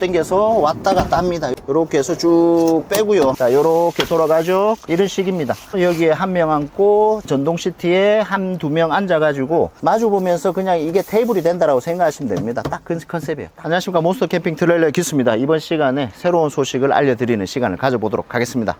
당겨서 왔다 갔다 합니다. 이렇게 해서 쭉 빼고요. 자, 이렇게 돌아가죠. 이런 식입니다. 여기에 한 명 앉고 전동 시트에 한 두 명 앉아 가지고 마주 보면서 그냥 이게 테이블이 된다라고 생각하시면 됩니다. 딱 그 컨셉이에요. 안녕하십니까 몬스터 캠핑 트레일러 기수입니다. 이번 시간에 새로운 소식을 알려드리는 시간을 가져보도록 하겠습니다.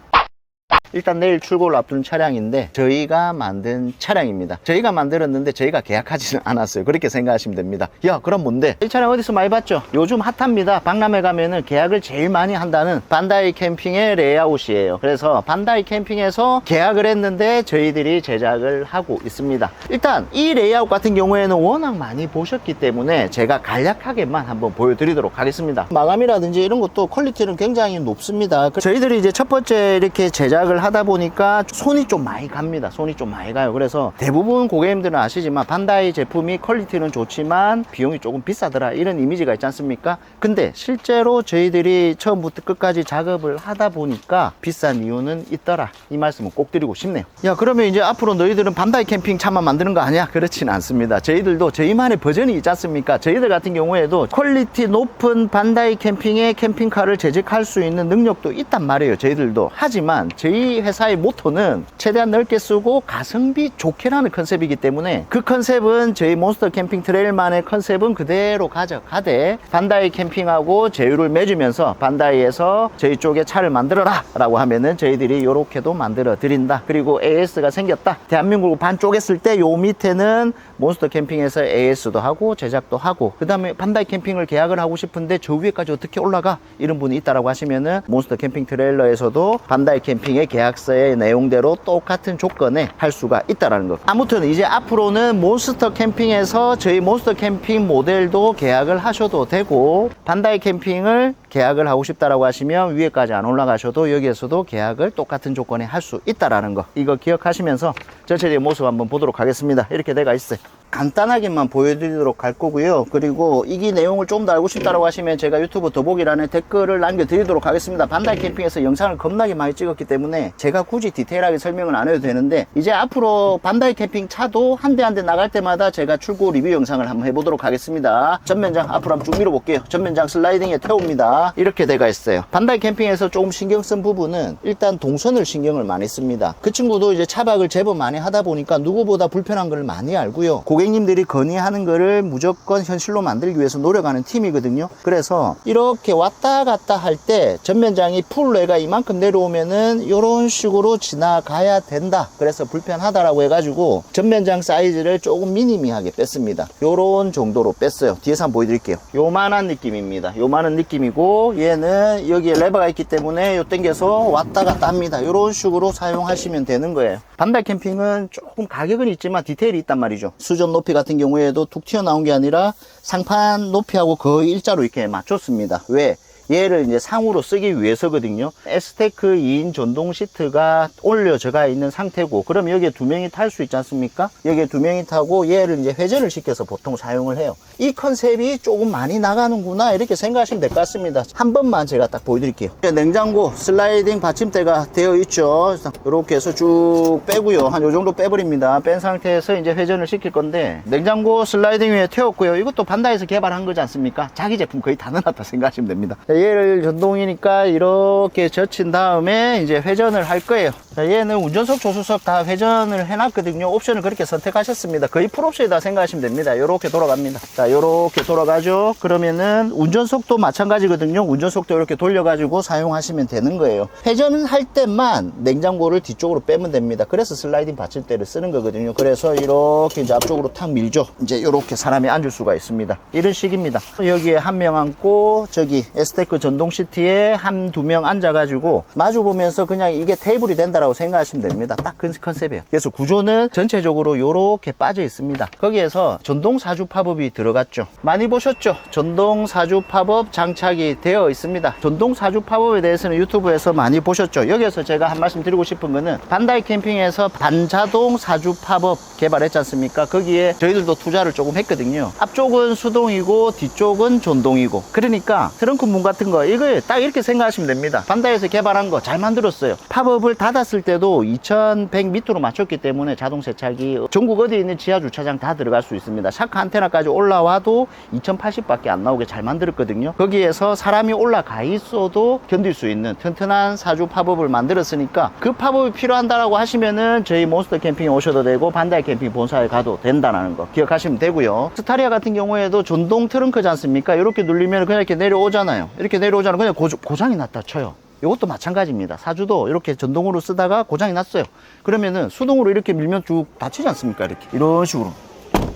일단 내일 출고를 앞둔 차량인데 저희가 만든 차량입니다. 저희가 만들었는데 저희가 계약하지는 않았어요. 그렇게 생각하시면 됩니다. 야 그럼 뭔데? 이 차량 어디서 많이 봤죠? 요즘 핫합니다. 박람회 가면은 계약을 제일 많이 한다는 반다이 캠핑의 레이아웃이에요. 그래서 반다이 캠핑에서 계약을 했는데 저희들이 제작을 하고 있습니다. 일단 이 레이아웃 같은 경우에는 워낙 많이 보셨기 때문에 제가 간략하게만 한번 보여드리도록 하겠습니다. 마감이라든지 이런 것도 퀄리티는 굉장히 높습니다. 그 저희들이 이제 첫 번째 이렇게 제작을 하다 보니까 손이 좀 많이 갑니다. 손이 좀 많이 가요. 그래서 대부분 고객님들은 아시지만 반다이 제품이 퀄리티는 좋지만 비용이 조금 비싸더라 이런 이미지가 있지 않습니까? 근데 실제로 저희들이 처음부터 끝까지 작업을 하다 보니까 비싼 이유는 있더라. 이 말씀은 꼭 드리고 싶네요. 야 그러면 이제 앞으로 너희들은 반다이 캠핑 차만 만드는 거 아니야? 그렇진 않습니다. 저희들도 저희만의 버전이 있지 않습니까? 저희들 같은 경우에도 퀄리티 높은 반다이 캠핑의 캠핑카를 제작할 수 있는 능력도 있단 말이에요. 저희들도. 하지만 저희 회사의 모토는 최대한 넓게 쓰고 가성비 좋게라는 컨셉이기 때문에 그 컨셉은 저희 몬스터 캠핑 트레일만의 컨셉은 그대로 가져가되 반다이 캠핑하고 제휴를 맺으면서 반다이에서 저희 쪽에 차를 만들어라 라고 하면은 저희들이 이렇게도 만들어 드린다. 그리고 AS가 생겼다. 대한민국을 반 쪼갰을 때 요 밑에는 몬스터 캠핑에서 AS도 하고 제작도 하고 그 다음에 반다이 캠핑을 계약을 하고 싶은데 저 위에까지 어떻게 올라가? 이런 분이 있다라고 하시면은 몬스터 캠핑 트레일러에서도 반다이 캠핑의 계약 서의 내용대로 똑같은 조건에 할 수가 있다라는 것. 아무튼 이제 앞으로는 몬스터 캠핑에서 저희 몬스터 캠핑 모델도 계약을 하셔도 되고 반다이 캠핑을 계약을 하고 싶다라고 하시면 위에까지 안 올라가셔도 여기에서도 계약을 똑같은 조건에 할 수 있다라는 거. 이거 기억하시면서 전체적인 모습 한번 보도록 하겠습니다. 이렇게 돼가 있어요. 간단하게만 보여드리도록 할 거고요. 그리고 이 내용을 좀 더 알고 싶다라고 하시면 제가 유튜브 더보기란에 댓글을 남겨드리도록 하겠습니다. 반다이 캠핑에서 영상을 겁나게 많이 찍었기 때문에 제가 굳이 디테일하게 설명을 안 해도 되는데 이제 앞으로 반다이 캠핑 차도 한 대 한 대 나갈 때마다 제가 출고 리뷰 영상을 한번 해보도록 하겠습니다. 전면장 앞으로 한번 쭉 밀어볼게요. 전면장 슬라이딩에 태웁니다 이렇게 돼가 있어요. 반다이 캠핑에서 조금 신경 쓴 부분은 일단 동선을 신경을 많이 씁니다. 그 친구도 이제 차박을 제법 많이 하다 보니까 누구보다 불편한 걸 많이 알고요. 고객님들이 건의하는 거를 무조건 현실로 만들기 위해서 노력하는 팀이거든요. 그래서 이렇게 왔다 갔다 할 때 전면장이 풀레가 이만큼 내려오면은 이런 식으로 지나가야 된다. 그래서 불편하다라고 해가지고 전면장 사이즈를 조금 미니미하게 뺐습니다. 요런 정도로 뺐어요. 뒤에서 한번 보여드릴게요. 요만한 느낌입니다. 요만한 느낌이고 얘는 여기에 레버가 있기 때문에 요 당겨서 왔다 갔다 합니다. 요런 식으로 사용하시면 되는 거예요. 반달 캠핑은 조금 가격은 있지만 디테일이 있단 말이죠. 수전 높이 같은 경우에도 툭 튀어나온 게 아니라 상판 높이하고 거의 일자로 이렇게 맞췄습니다. 왜? 얘를 이제 상으로 쓰기 위해서거든요. 에스테크 2인 전동 시트가 올려져가 있는 상태고, 그럼 여기에 두 명이 탈 수 있지 않습니까? 여기에 두 명이 타고 얘를 이제 회전을 시켜서 보통 사용을 해요. 이 컨셉이 조금 많이 나가는구나, 이렇게 생각하시면 될 것 같습니다. 한 번만 제가 딱 보여드릴게요. 냉장고 슬라이딩 받침대가 되어 있죠. 이렇게 해서 쭉 빼고요. 한 요 정도 빼버립니다. 뺀 상태에서 이제 회전을 시킬 건데, 냉장고 슬라이딩 위에 태웠고요. 이것도 반다에서 개발한 거지 않습니까? 자기 제품 거의 다 넣어놨다 생각하시면 됩니다. 자, 얘를 전동이니까 이렇게 젖힌 다음에 이제 회전을 할 거예요. 자, 얘는 운전석, 조수석 다 회전을 해놨거든요. 옵션을 그렇게 선택하셨습니다. 거의 풀옵션이다 생각하시면 됩니다. 이렇게 돌아갑니다. 자, 이렇게 돌아가죠. 그러면은 운전석도 마찬가지거든요. 운전석도 이렇게 돌려가지고 사용하시면 되는 거예요. 회전을 할 때만 냉장고를 뒤쪽으로 빼면 됩니다. 그래서 슬라이딩 받침대를 쓰는 거거든요. 그래서 이렇게 이제 앞쪽으로 탁 밀죠. 이제 이렇게 사람이 앉을 수가 있습니다. 이런 식입니다. 여기에 한 명 앉고 저기 에스테 크 전동 시트에 한 두 명 앉아가지고 마주 보면서 그냥 이게 테이블이 된다라고 생각하시면 됩니다. 딱 그 컨셉이에요. 그래서 구조는 전체적으로 이렇게 빠져 있습니다. 거기에서 전동 사주 팝업이 들어갔죠. 많이 보셨죠? 전동 사주 팝업 장착이 되어 있습니다. 전동 사주 팝업에 대해서는 유튜브에서 많이 보셨죠? 여기에서 제가 한 말씀 드리고 싶은 거는 반다이 캠핑에서 반자동 사주 팝업 개발했지 않습니까? 거기에 저희들도 투자를 조금 했거든요. 앞쪽은 수동이고 뒤쪽은 전동이고 그러니까 트렁크 문 같은 거 이거 딱 이렇게 생각하시면 됩니다. 반다이에서 개발한 거 잘 만들었어요. 팝업을 닫았을 때도 2100 밑으로 맞췄기 때문에 자동 세차기 전국 어디에 있는 지하 주차장 다 들어갈 수 있습니다. 샤크 안테나까지 올라와도 2080밖에 안 나오게 잘 만들었거든요. 거기에서 사람이 올라가 있어도 견딜 수 있는 튼튼한 사주 팝업을 만들었으니까 그 팝업이 필요한다라고 하시면은 저희 몬스터 캠핑에 오셔도 되고 반다이 캠핑 본사에 가도 된다는 거 기억하시면 되고요. 스타리아 같은 경우에도 전동 트렁크지 않습니까? 이렇게 눌리면 그냥 이렇게 내려오잖아요. 이렇게 내려오잖아요. 그냥 고, 고장이 났다 쳐요. 이것도 마찬가지입니다. 사주도 이렇게 전동으로 쓰다가 고장이 났어요. 그러면은 수동으로 이렇게 밀면 쭉 닫히지 않습니까? 이렇게 이런 식으로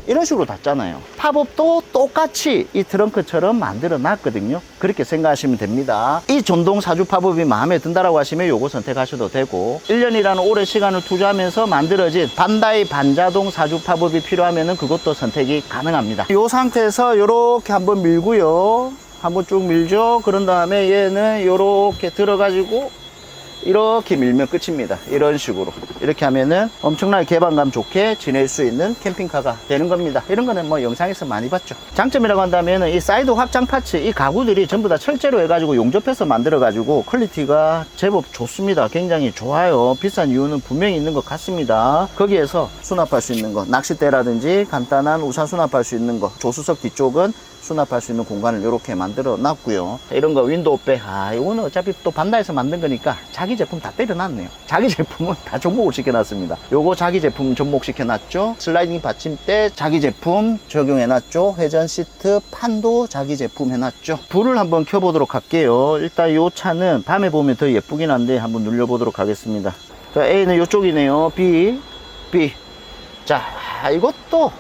이런 식으로 닫잖아요. 팝업도 똑같이 이 트렁크처럼 만들어 놨거든요. 그렇게 생각하시면 됩니다. 이 전동 사주 팝업이 마음에 든다라고 하시면 요거 선택하셔도 되고 1년이라는 오랜 시간을 투자하면서 만들어진 반다이 반자동 사주 팝업이 필요하면은 그것도 선택이 가능합니다. 이 상태에서 이렇게 한번 밀고요. 한번 쭉 밀죠. 그런 다음에 얘는 이렇게 들어가지고 이렇게 밀면 끝입니다. 이런 식으로. 이렇게 하면은 엄청나게 개방감 좋게 지낼 수 있는 캠핑카가 되는 겁니다. 이런 거는 뭐 영상에서 많이 봤죠. 장점이라고 한다면은 이 사이드 확장 파츠, 이 가구들이 전부 다 철제로 해가지고 용접해서 만들어 가지고 퀄리티가 제법 좋습니다. 굉장히 좋아요. 비싼 이유는 분명히 있는 것 같습니다. 거기에서 수납할 수 있는 거, 낚싯대라든지 간단한 우산 수납할 수 있는 거, 조수석 뒤쪽은 수납할 수 있는 공간을 이렇게 만들어 놨고요. 이런 거 윈도우 백, 아, 이거는 어차피 또 반다에서 만든 거니까 자기 제품 다 때려놨네요. 자기 제품은 다 접목을 시켜놨습니다. 요거 자기 제품 접목시켜놨죠. 슬라이딩 받침대 자기 제품 적용해놨죠. 회전 시트 판도 자기 제품 해놨죠. 불을 한번 켜보도록 할게요. 일단 요 차는 밤에 보면 더 예쁘긴 한데 한번 눌려보도록 하겠습니다. 자, A는 요쪽이네요. B, B. 자, 이것도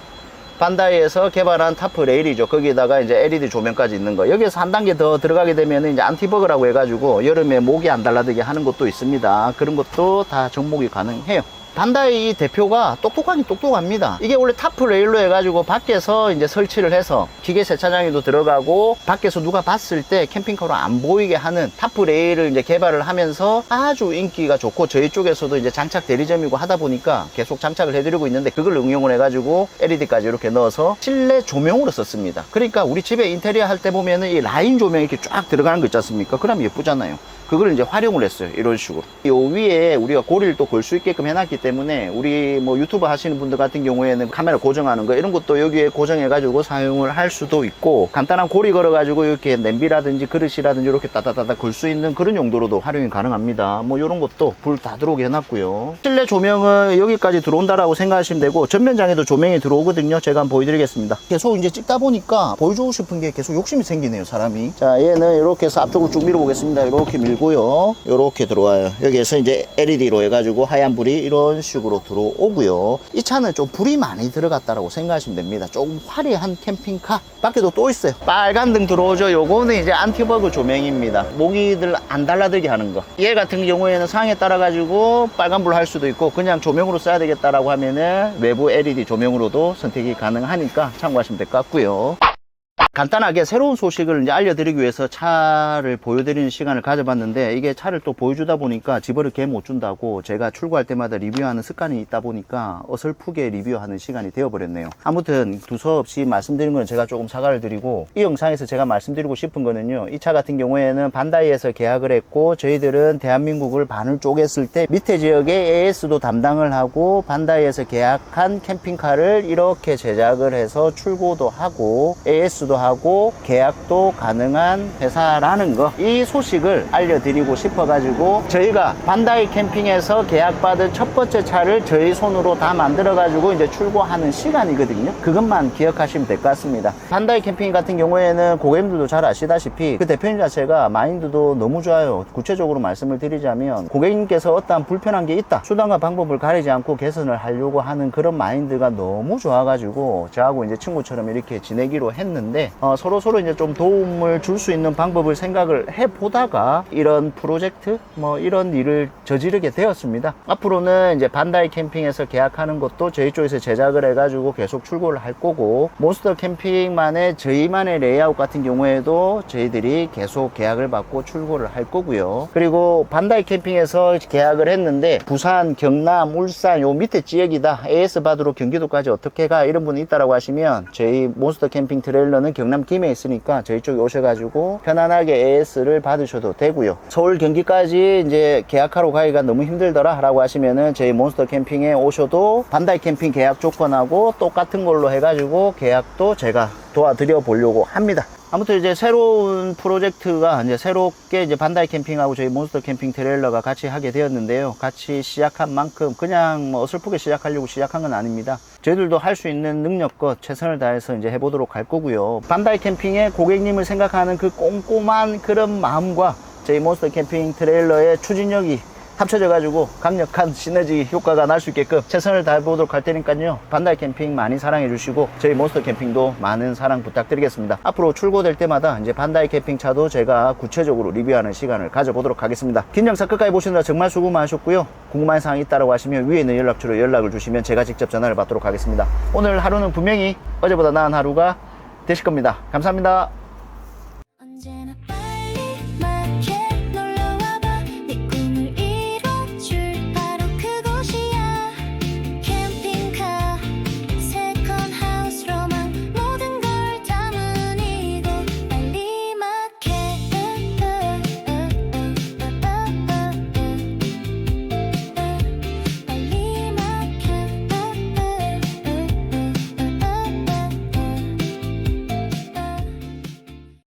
반다이에서 개발한 타프 레일이죠. 거기에다가 이제 LED 조명까지 있는 거. 여기에서 한 단계 더 들어가게 되면 이제 안티버그라고 해가지고 여름에 목이 안 달라들게 하는 것도 있습니다. 그런 것도 다 접목이 가능해요. 반다이 대표가 똑똑하긴 똑똑합니다. 이게 원래 타프 레일로 해가지고 밖에서 이제 설치를 해서 기계 세차장에도 들어가고 밖에서 누가 봤을 때 캠핑카로 안 보이게 하는 타프 레일을 이제 개발을 하면서 아주 인기가 좋고 저희 쪽에서도 이제 장착 대리점이고 하다 보니까 계속 장착을 해드리고 있는데 그걸 응용을 해가지고 LED까지 이렇게 넣어서 실내 조명으로 썼습니다. 그러니까 우리 집에 인테리어 할 때 보면은 이 라인 조명이 이렇게 쫙 들어가는 거 있지 않습니까? 그럼 예쁘잖아요. 그걸 이제 활용을 했어요. 이런 식으로. 요 위에 우리가 고리를 또 걸 수 있게끔 해놨기 때문에 우리 뭐 유튜브 하시는 분들 같은 경우에는 카메라 고정하는 거 이런 것도 여기에 고정해가지고 사용을 할 수도 있고 간단한 고리 걸어가지고 이렇게 냄비라든지 그릇이라든지 이렇게 따다다다 걸 수 있는 그런 용도로도 활용이 가능합니다. 뭐 이런 것도 불 다 들어오게 해놨고요. 실내 조명은 여기까지 들어온다라고 생각하시면 되고 전면장에도 조명이 들어오거든요. 제가 한번 보여드리겠습니다. 계속 이제 찍다 보니까 보여주고 싶은 게 계속 욕심이 생기네요. 사람이. 자 얘는 이렇게 해서 앞쪽으로 쭉 밀어보겠습니다. 이렇게 밀 고요. 이렇게 들어와요. 여기에서 이제 LED로 해가지고 하얀 불이 이런 식으로 들어오고요. 이 차는 좀 불이 많이 들어갔다라고 생각하시면 됩니다. 조금 화려한 캠핑카. 밖에도 또 있어요. 빨간 등 들어오죠. 요거는 이제 안티버그 조명입니다. 모기들 안 달라들게 하는 거. 얘 같은 경우에는 상황에 따라 가지고 빨간 불 할 수도 있고 그냥 조명으로 써야 되겠다라고 하면은 외부 LED 조명으로도 선택이 가능하니까 참고하시면 될 것 같고요. 간단하게 새로운 소식을 이제 알려드리기 위해서 차를 보여드리는 시간을 가져봤는데 이게 차를 또 보여주다 보니까 집어를 개 못 준다고 제가 출고할 때마다 리뷰하는 습관이 있다 보니까 어설프게 리뷰하는 시간이 되어버렸네요. 아무튼 두서없이 말씀드린 건 제가 조금 사과를 드리고 이 영상에서 제가 말씀드리고 싶은 거는요. 이 차 같은 경우에는 반다이에서 계약을 했고 저희들은 대한민국을 반을 쪼갰을 때 밑에 지역에 AS도 담당을 하고 반다이에서 계약한 캠핑카를 이렇게 제작을 해서 출고도 하고 AS도 하고 계약도 가능한 회사라는 거. 이 소식을 알려드리고 싶어 가지고 저희가 반다이 캠핑에서 계약받은 첫 번째 차를 저희 손으로 다 만들어 가지고 이제 출고하는 시간이거든요. 그것만 기억하시면 될 것 같습니다. 반다이 캠핑 같은 경우에는 고객님들도 잘 아시다시피 그 대표님 자체가 마인드도 너무 좋아요. 구체적으로 말씀을 드리자면 고객님께서 어떠한 불편한 게 있다. 수단과 방법을 가리지 않고 개선을 하려고 하는 그런 마인드가 너무 좋아 가지고 저하고 이제 친구처럼 이렇게 지내기로 했는데 어, 서로 서로 이제 좀 도움을 줄 수 있는 방법을 생각을 해 보다가 이런 프로젝트 뭐 이런 일을 저지르게 되었습니다. 앞으로는 이제 반다이 캠핑에서 계약하는 것도 저희 쪽에서 제작을 해가지고 계속 출고를 할 거고 몬스터 캠핑만의 저희만의 레이아웃 같은 경우에도 저희들이 계속 계약을 받고 출고를 할 거고요. 그리고 반다이 캠핑에서 계약을 했는데 부산, 경남, 울산 요 밑에 지역이다. AS 받으러 경기도까지 어떻게 가 이런 분이 있다라고 하시면 저희 몬스터 캠핑 트레일러는 경남 김해 있으니까 저희 쪽에 오셔가지고 편안하게 AS를 받으셔도 되고요. 서울 경기까지 이제 계약하러 가기가 너무 힘들더라 라고 하시면은 저희 몬스터 캠핑에 오셔도 반다이 캠핑 계약 조건하고 똑같은 걸로 해가지고 계약도 제가 도와드려 보려고 합니다. 아무튼 이제 새로운 프로젝트가 이제 새롭게 이제 반다이 캠핑하고 저희 몬스터 캠핑 트레일러가 같이 하게 되었는데요. 같이 시작한 만큼 그냥 뭐 어설프게 시작하려고 시작한 건 아닙니다. 저희들도 할 수 있는 능력껏 최선을 다해서 이제 해보도록 할 거고요. 반다이 캠핑의 고객님을 생각하는 그 꼼꼼한 그런 마음과 저희 몬스터 캠핑 트레일러의 추진력이 합쳐져 가지고 강력한 시너지 효과가 날 수 있게끔 최선을 다해보도록 할 테니까요. 반다이 캠핑 많이 사랑해 주시고 저희 몬스터 캠핑도 많은 사랑 부탁드리겠습니다. 앞으로 출고될 때마다 이제 반다이 캠핑 차도 제가 구체적으로 리뷰하는 시간을 가져보도록 하겠습니다. 긴 영상 끝까지 보시느라 정말 수고 많으셨고요. 궁금한 사항이 있다고 하시면 위에 있는 연락처로 연락을 주시면 제가 직접 전화를 받도록 하겠습니다. 오늘 하루는 분명히 어제보다 나은 하루가 되실 겁니다. 감사합니다